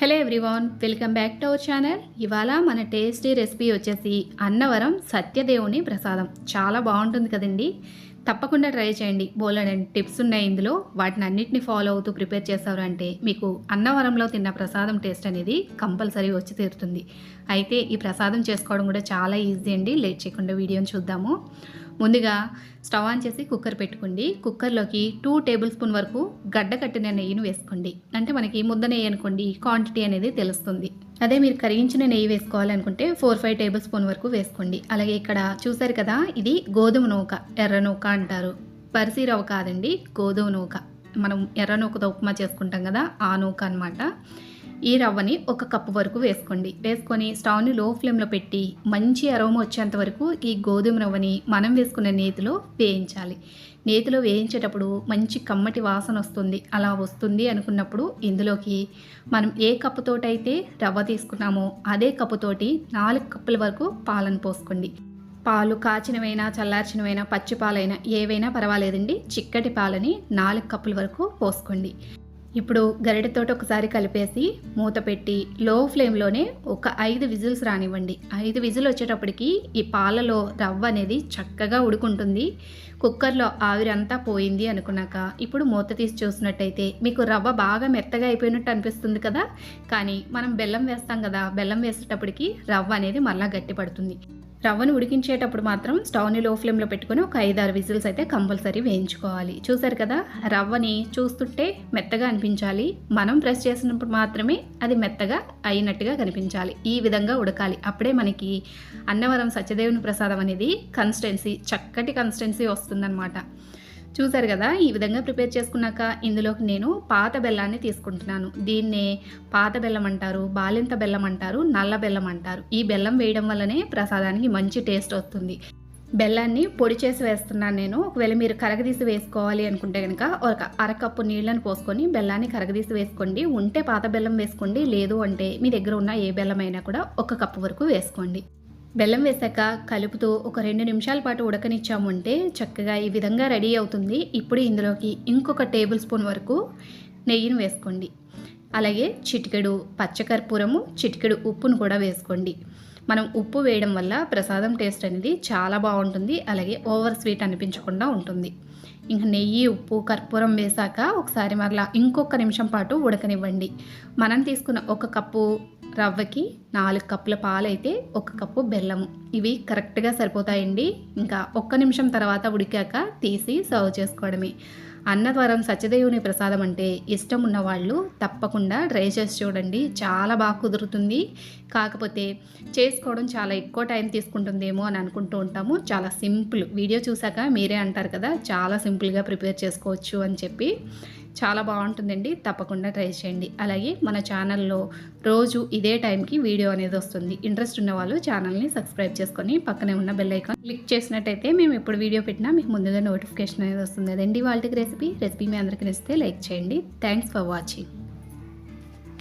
Hello everyone welcome back to our channel. ఇవాళ మన tasty recipe వచ్చేసి అన్నవరం సత్యదేవుని ప్రసాదం. చాలా బాగుంటుంది కదండి. తప్పకుండా ట్రై చేయండి. బోలెడని టిప్స్ ఉన్నాయి ఇందులో. వాటిని అన్నిటిని ఫాలో అవుతూ ప్రిపేర్ చేశారు అంటే మీకు అన్నవరంలో తిన్న ప్రసాదం టేస్ట్ అనేది కంపల్సరీ వచ్చి తీరుతుంది. అయితే ఈ ప్రసాదం చేసుకోవడం కూడా చాలా ఈజీ అండి. లేట్ చేయకుండా వీడియోని చూద్దాము. ముందుగా స్టవ్ ఆన్ చేసి కుక్కర్ పెట్టుకోండి. కుక్కర్లోకి టూ టేబుల్ స్పూన్ వరకు గడ్డ కట్టిన నెయ్యిని వేసుకోండి. అంటే మనకి ముద్ద నెయ్యి అనుకోండి క్వాంటిటీ అనేది తెలుస్తుంది. అదే మీరు కరిగించిన నెయ్యి వేసుకోవాలనుకుంటే ఫోర్ ఫైవ్ టేబుల్ స్పూన్ వరకు వేసుకోండి. అలాగే ఇక్కడ చూసారు కదా ఇది గోధుమ నూక ఎర్ర నూక అంటారు. పరిసి రవ్వ కాదండి గోధుమ నూక. మనం ఎర్ర నూకతో ఉప్మా చేసుకుంటాం కదా ఆ నూక అనమాట ఈ రవ్వని ఒక కప్పు వరకు వేసుకోండి. వేసుకొని స్టవ్ని లో ఫ్లేమ్లో పెట్టి మంచి అరోమ వచ్చేంత వరకు ఈ గోధుమ రవ్వని మనం వేసుకున్న నేతిలో వేయించాలి. నేతిలో వేయించేటప్పుడు మంచి కమ్మటి వాసన వస్తుంది. అలా వస్తుంది అనుకున్నప్పుడు ఇందులోకి మనం ఏ కప్పుతోటైతే రవ్వ తీసుకున్నామో అదే కప్పుతోటి నాలుగు కప్పుల వరకు పాలను పోసుకోండి. పాలు కాచినవైనా చల్లార్చినవైనా పచ్చి పాలైనా ఏవైనా పర్వాలేదండి. చిక్కటి పాలని నాలుగు కప్పుల వరకు పోసుకోండి. ఇప్పుడు గరిటెతోటి ఒకసారి కలిపేసి మూత పెట్టి లో ఫ్లేమ్లోనే ఒక ఐదు విజిల్స్ రానివ్వండి. ఐదు విజిల్ వచ్చేటప్పటికి ఈ పాలలో రవ్వ అనేది చక్కగా ఉడుకుంటుంది. కుక్కర్లో ఆవిరంతా పోయింది అనుకున్నాక ఇప్పుడు మూత తీసి చూసినట్టయితే మీకు రవ్వ బాగా మెత్తగా అయిపోయినట్టు అనిపిస్తుంది కదా? కానీ మనం బెల్లం వేస్తాం కదా? బెల్లం వేసేటప్పటికి రవ్వ అనేది మళ్ళీ గట్టి పడుతుంది రవ్వను ఉడికించేటప్పుడు మాత్రం స్టవ్ని లో ఫ్లేమ్లో పెట్టుకొని ఒక ఐదారు విజిల్స్ అయితే కంపల్సరీ వేయించుకోవాలి. చూసారు కదా? రవ్వని చూస్తుంటే మెత్తగా అనిపించాలి. మనం ప్రెస్ చేసినప్పుడు మాత్రమే అది మెత్తగా అయినట్టుగా కనిపించాలి. ఈ విధంగా ఉడకాలి. అప్పుడే మనకి అన్నవరం సత్యదేవుని ప్రసాదం అనేది కన్సిస్టెన్సీ చక్కటి కన్సిస్టెన్సీ వస్తుందన్నమాట. చూసారు కదా ఈ విధంగా ప్రిపేర్ చేసుకున్నాక ఇందులోకి నేను పాత బెల్లాన్ని తీసుకుంటున్నాను. దీన్నే పాత బెల్లం అంటారు బాలింత బెల్లం అంటారు నల్ల బెల్లం అంటారు. ఈ బెల్లం వేయడం వల్లనే ప్రసాదానికి మంచి టేస్ట్ వస్తుంది. బెల్లాన్ని పొడి చేసి వేస్తున్నాను నేను. ఒకవేళ మీరు కరగదీసి వేసుకోవాలి అనుకుంటే కనుక ఒక అరకప్పు నీళ్ళని పోసుకొని బెల్లాన్ని కరగదీసి వేసుకోండి. ఉంటే పాత బెల్లం వేసుకోండి. లేదు అంటే మీ దగ్గర ఉన్న ఏ బెల్లం అయినా కూడా ఒక కప్పు వరకు వేసుకోండి. బెల్లం వేసాక కలుపుతూ ఒక రెండు నిమిషాల పాటు ఉడకనిచ్చామంటే చక్కగా ఈ విధంగా రెడీ అవుతుంది. ఇప్పుడు ఇందులోకి ఇంకొక టేబుల్ స్పూన్ వరకు నెయ్యిని వేసుకోండి. అలాగే చిటికెడు పచ్చకర్పూరము చిటికెడు ఉప్పును కూడా వేసుకోండి. మనం ఉప్పు వేయడం వల్ల ప్రసాదం టేస్ట్ అనేది చాలా బాగుంటుంది అలాగే ఓవర్ స్వీట్ అనిపించకుండా ఉంటుంది. ఇంకా నెయ్యి ఉప్పు కర్పూరం వేసాక ఒకసారి మరలా ఇంకొక నిమిషం పాటు ఉడకనివ్వండి. మనం తీసుకున్న ఒక కప్పు రవ్వకి నాలుగు కప్పుల పాలైతే ఒక కప్పు బెల్లము. ఇవి కరెక్ట్గా సరిపోతాయండి. ఇంకా ఒక్క నిమిషం తర్వాత ఉడికాక తీసి సర్వ్ చేసుకోవడమే. అన్నవరం సత్యదేవుని ప్రసాదం అంటే ఇష్టం ఉన్న వాళ్ళు తప్పకుండా ట్రై చేసి చూడండి. చాలా బాగా కుదురుతుంది. కాకపోతే చేసుకోవడం చాలా ఎక్కువ టైం తీసుకుంటుందేమో అని అనుకుంటూ ఉంటాము. చాలా సింపుల్. వీడియో చూసాక మీరే అంటారు కదా చాలా సింపుల్గా ప్రిపేర్ చేసుకోవచ్చు అని చెప్పి. చాలా బాగుంటుందండి. తప్పకుండా ట్రై చేయండి. అలాగే మన ఛానల్లో రోజు ఇదే టైంకి వీడియో అనేది వస్తుంది. ఇంట్రెస్ట్ ఉన్న వాళ్ళు ఛానల్ని సబ్స్క్రైబ్ చేసుకొని పక్కనే ఉన్న బెల్ ఐకాన్ క్లిక్ చేసినట్టయితే మేము ఎప్పుడు వీడియో పెట్టినా మీకు ముందుగా నోటిఫికేషన్ అనేది వస్తుంది. అదండి వాళ్ళకి రెసిపీ. రెసిపీ మీ అందరికీ నచ్చితే లైక్ చేయండి. Thanks for watching.